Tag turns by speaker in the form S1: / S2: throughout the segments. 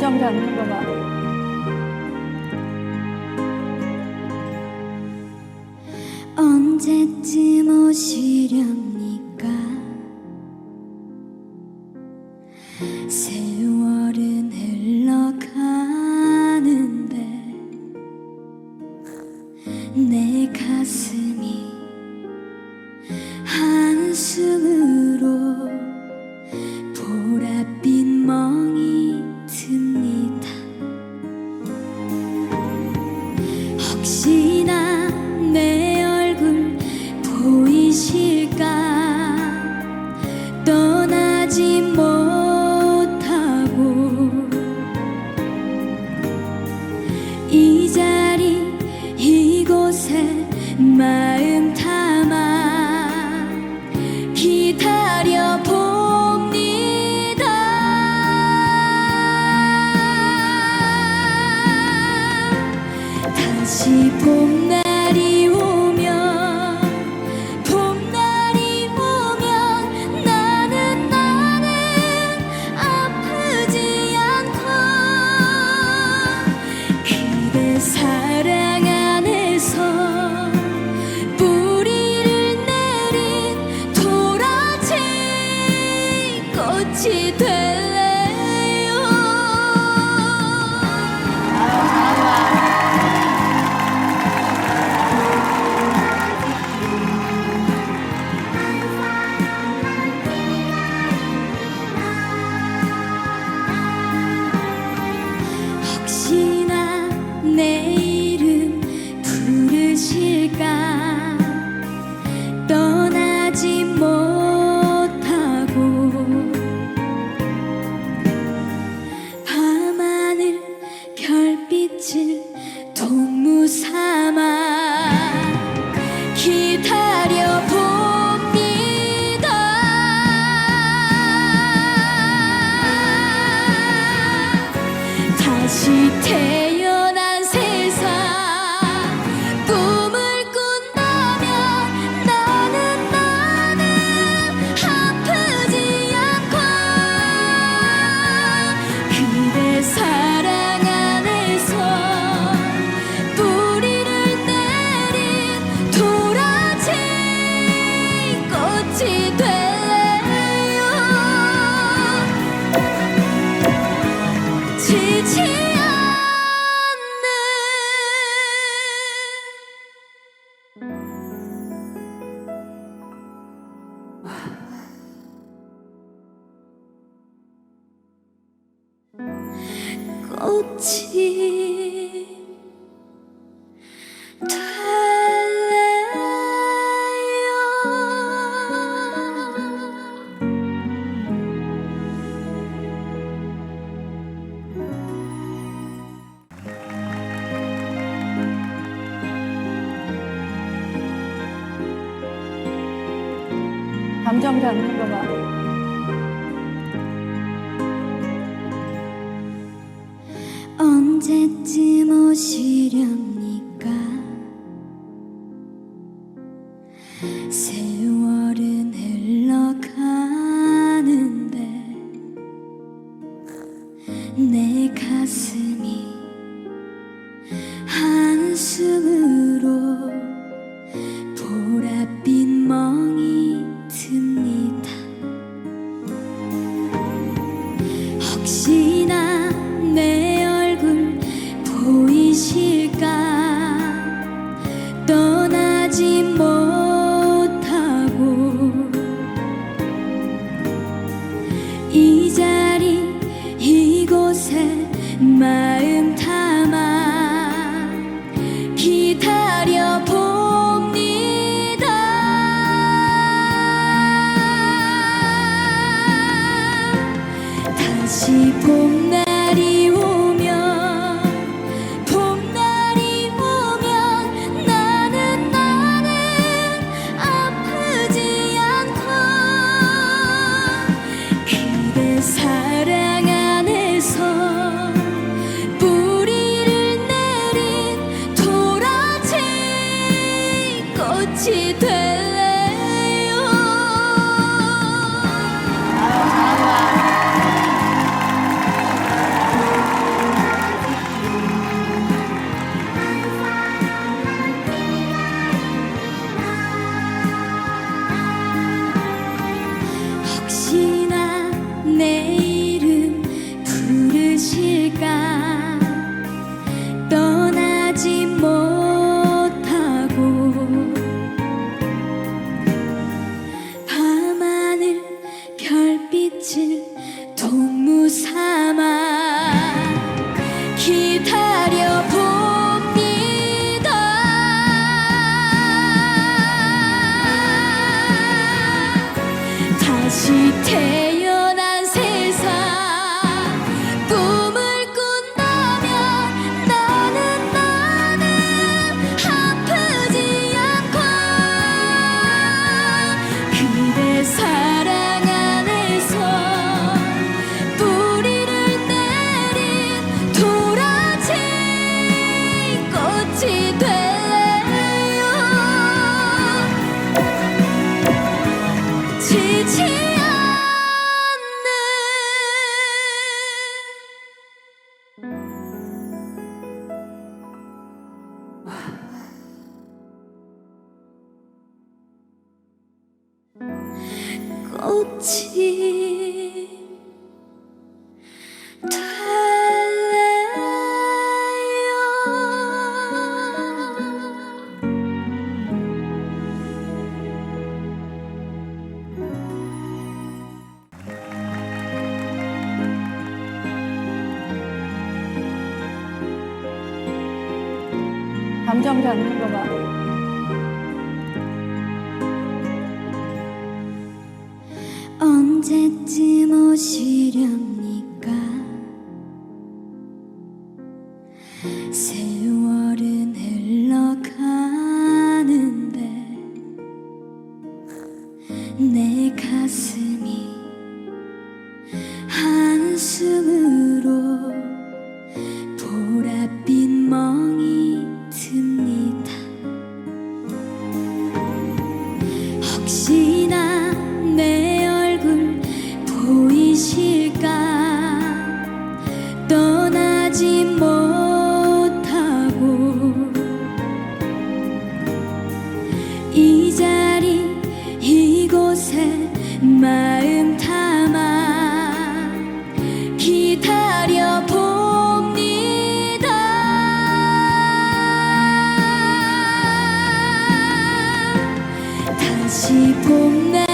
S1: 잠잠치 않는가 봐.
S2: 언제쯤 오시렵니까 세월 my 奇迹。
S1: 감정 잘 흘려봐.
S2: 언제쯤 오시렵니까? 세월은 흘러가는데 내 꽃이
S1: 감정 잡는 거 봐.
S2: 찾지 모시렴 다시 봄날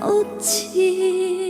S2: 어찌